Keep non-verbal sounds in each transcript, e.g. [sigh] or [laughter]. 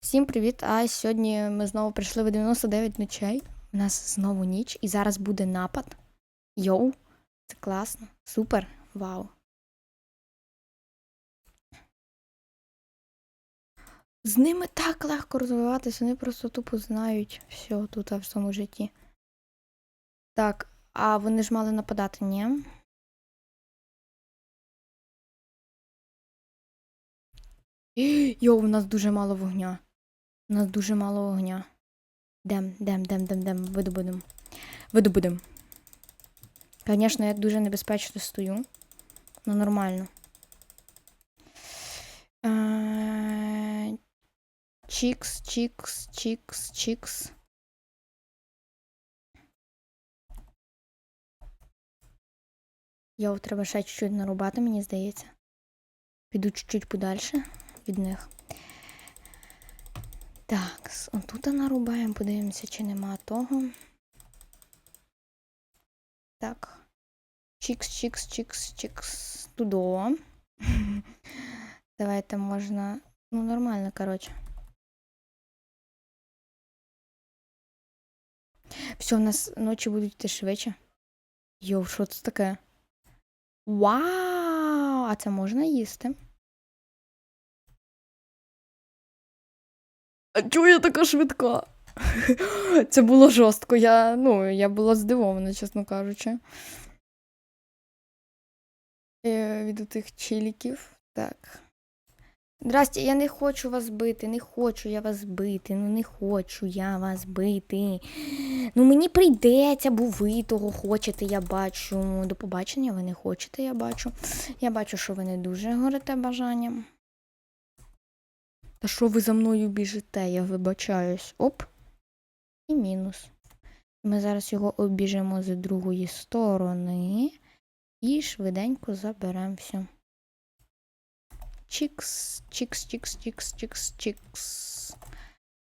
Всім привіт! А сьогодні ми знову прийшли в 99 ночей. У нас знову ніч, і зараз буде напад. Йоу, це класно, супер, вау. З ними так легко розвиватися, вони просто тупо знають все тут в цьому житті. Так, а вони ж мали нападати, ні? [gasps] Йоу, у нас дуже мало вогня. У нас дуже мало вогня. Дем, дем, дем, дем, дем, видобудем. Видобудем. Звісно, я дуже небезпечно стою. Ну, нормально. Чікс, чікс, чікс, чікс. Йоу, треба ще чуть-чуть нарубати, мені здається. Піду чуть-чуть подальше від них. Так, отут нарубаємо, подивимося, чи нема того. Так. Чікс, чікс, чікс, чікс. Тудо. [laughs] Давайте можна. Ну, нормально, коротше. Все, у нас ночі будуть йти швидше. Йоу, що це таке? Вау! А це можна їсти? А чого я така швидка? [laughs] Це було жорстко. Я, ну, я була здивована, чесно кажучи. Е, від тих чиліків. Так. Здрасте, я не хочу вас бити, не хочу я вас бити, ну не хочу я вас бити. Ну мені прийдеться, бо ви того хочете, я бачу. До побачення ви не хочете, я бачу. Я бачу, що ви не дуже горите бажанням. Та що ви за мною біжите, я вибачаюсь. Оп. І мінус. Ми зараз його обіжимо з другої сторони і швиденько заберемо все. Чікс, чікс, чікс, чікс, чікс, чікс.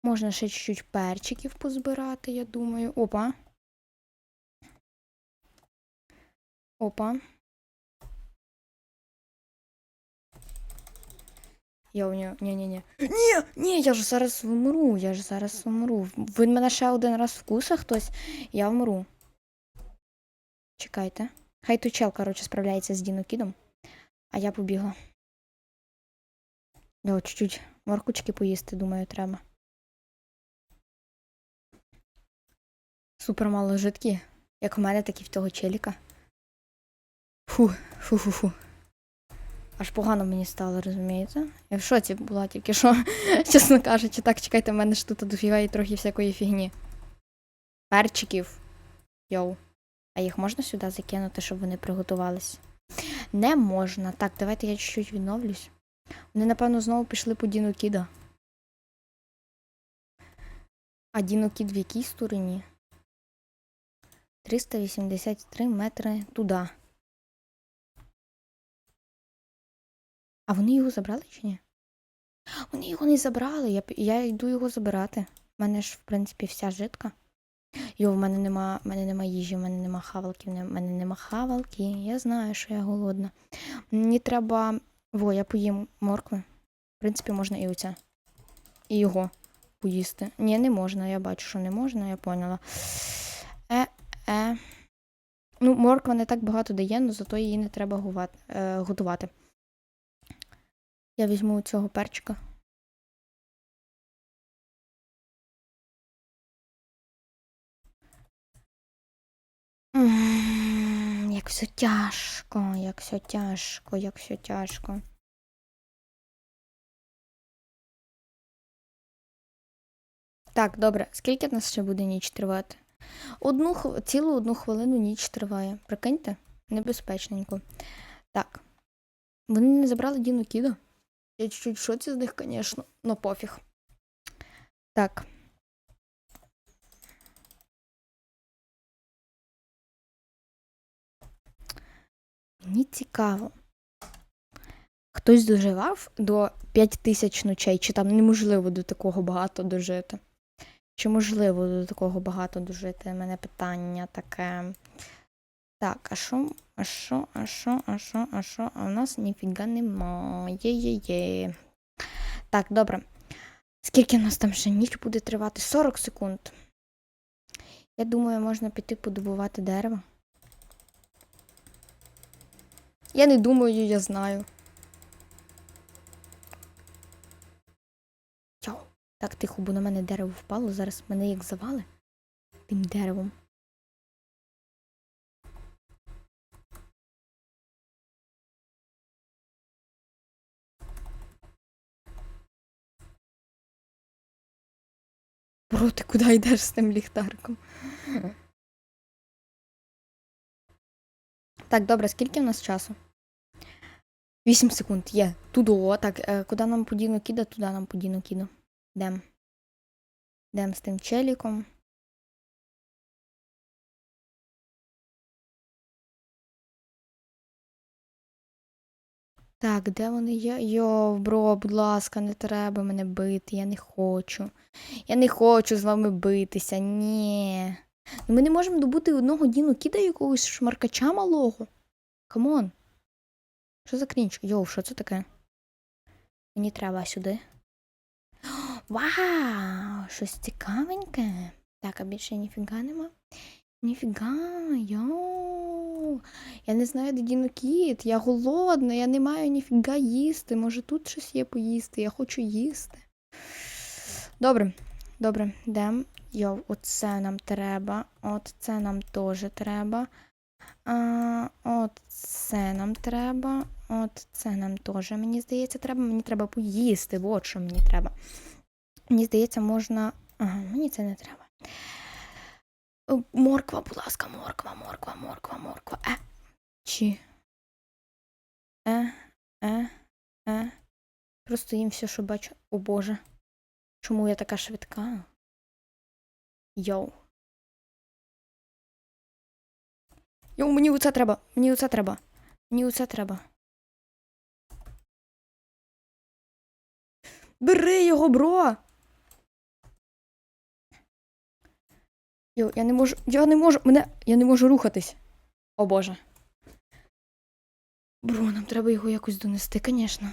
Можна ще чуть-чуть перчиків позбирати, я думаю. Опа. Опа. Я у нього. Ні-ні-ні. Ні, ні, я ж зараз вмру, я ж зараз вмру. Він мене ще один раз вкуса хтось, я вмру. Чекайте. Хай той чел, коротше, справляється з Дінокідом. А я побігла. Я чуть-чуть моркучки поїсти, думаю, треба. Супер мало жидкі. Як у мене, так і в того челіка. Фу, фу-фу-фу. Аж погано мені стало, розумієте? Я в шоці була тільки що, [laughs] чесно кажучи, так, чекайте, в мене ж тут дофіга і трохи всякої фігні. Перчиків. Йоу. А їх можна сюди закинути, щоб вони приготувались? Не можна. Так, давайте я чуть-чуть відновлюсь. Вони, напевно, знову пішли по Діну Кіда. А Діно Кід в якій стороні? 383 метри туди. А вони його забрали чи ні? Вони його не забрали. Я, я йду його забирати. У мене ж, в принципі, вся жидка. Йо, в мене нема, в мене нема їжі, в мене нема хавалки, в мене нема хавалки. Я знаю, що я голодна. Мені треба. Во, я поїм моркви. В принципі, можна і оце. І його поїсти. Ні, не можна. Я бачу, що не можна, я поняла. Е, е. Ну, морква не так багато дає, але зато її не треба е, готувати. Я візьму цього перчика. Як все тяжко, як все тяжко, як все тяжко. Так, добре. Скільки в нас ще буде ніч тривати? Одну цілу одну хвилину ніч триває. Прикиньте? Небезпечненько. Так. Вони не забрали Діну Кіда. Я чуть-чуть в шоці з них, звісно, но пофіг. Так. Мені цікаво. Хтось доживав до 5 тисяч ночей, чи там неможливо до такого багато дожити? Чи можливо до такого багато дожити? У мене питання таке. Так, а що, а що, а що, а що, а що? А у нас ніфіга немає. Є-є-є. Так, добре. Скільки в нас там ще ніч буде тривати? 40 секунд. Я думаю, можна піти подобувати дерево. Я не думаю, я знаю. Йоу. Так тихо, бо на мене дерево впало. Зараз мене як завали тим деревом. Бро, ти куди йдеш з тим ліхтариком? Так, добре, скільки в нас часу? 8 секунд є. Тудо. Так, е, куди нам подіну кіда, туди нам подіну кіда. Йдем. Йдем з тим челіком. Так, де вони є? Йо, бро, будь ласка, не треба мене бити, я не хочу. Я не хочу з вами битися, ні. Ну ми не можемо добути одного Діну Кіда якогось шмаркача малого. Камон. Що за крінч? Йоу, що це таке? Мені треба сюди. [gasps] Вау! Щось цікавеньке. Так, а більше ніфіга нема. Ніфіга, йоу. Я не знаю, де Діно Кіт. Я голодна, я не маю ніфіга їсти. Може тут щось є поїсти, я хочу їсти. Добре, добре, йдем. Йоу, оце нам треба. От це нам теж треба. А, от це нам треба. От це нам теж, мені здається, треба. Мені треба поїсти. От що мені треба. Мені здається, можна. Ага, мені це не треба. Морква, будь ласка, морква, морква, морква, морква. Е. Чи. Е, е, е. Просто їм все, що бачу. О Боже. Чому я така швидка? Йоу. Йоу, мені оце треба. Мені оце треба. Мені оце треба. Бери його, бро! Йоу, я не можу. Я не можу. Мене. Я не можу рухатись. О боже. Бро, нам треба його якось донести, звісно.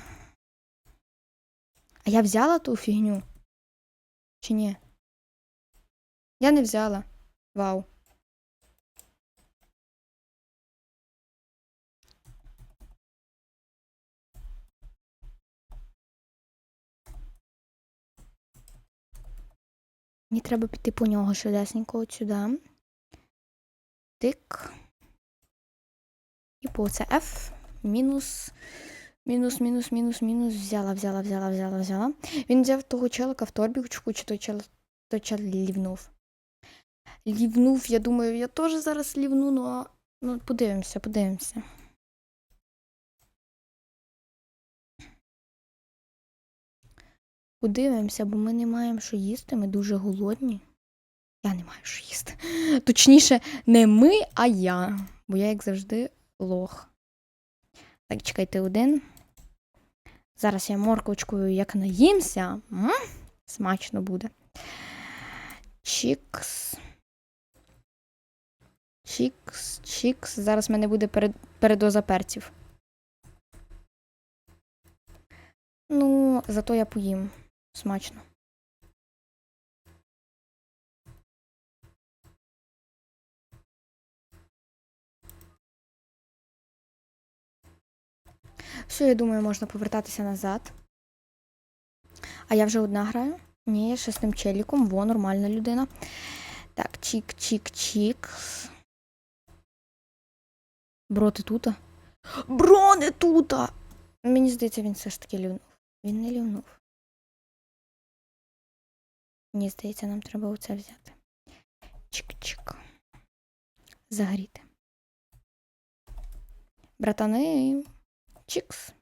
А я взяла ту фігню? Чи ні? Я не взяла. Вау. Мені треба піти по нього швидесенько от сюди. Тик. І по це F. Мінус. Мінус, мінус, мінус, мінус. Взяла, взяла, взяла, взяла, взяла. Він взяв того челика в торбічку, чи той чел, той чел лівнув. Лівнув, я думаю, я теж зараз лівну, ну, ну подивимося, подивимося. Подивимося, бо ми не маємо що їсти, ми дуже голодні. Я не маю що їсти. Точніше, не ми, а я. Бо я, як завжди, лох. Так, чекайте один. Зараз я морковочкою як наїмся. М? Смачно буде. Чікс. Чікс, чікс. Зараз в мене буде перед, передоза перців. Ну, зато я поїм. Смачно. Все, я думаю, можна повертатися назад. А я вже одна граю? Ні, я ще з тим челіком, во, нормальна людина. Так, чік-чік-чік. Бро, ти тута? Бро, не тута! Мені здається, він все ж таки лівнув. Він не лівнув. Мені здається, нам треба оце взяти. Чик-чик. Загріти. Братани. Чікс.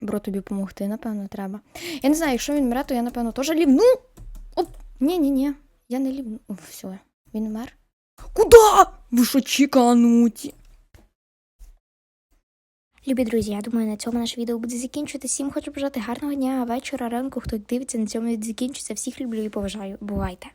Бро, тобі допомогти, напевно, треба. Я не знаю, якщо він мре, то я, напевно, теж лівну. Оп! Ні-ні-ні. Я не лівну. О, все, він мер. Куда? Ви? Любі друзі, я думаю, на цьому наше відео буде закінчувати. Всім хочу бажати гарного дня, вечора, ранку. Хто дивиться, на цьому закінчиться. Всіх люблю і поважаю. Бувайте!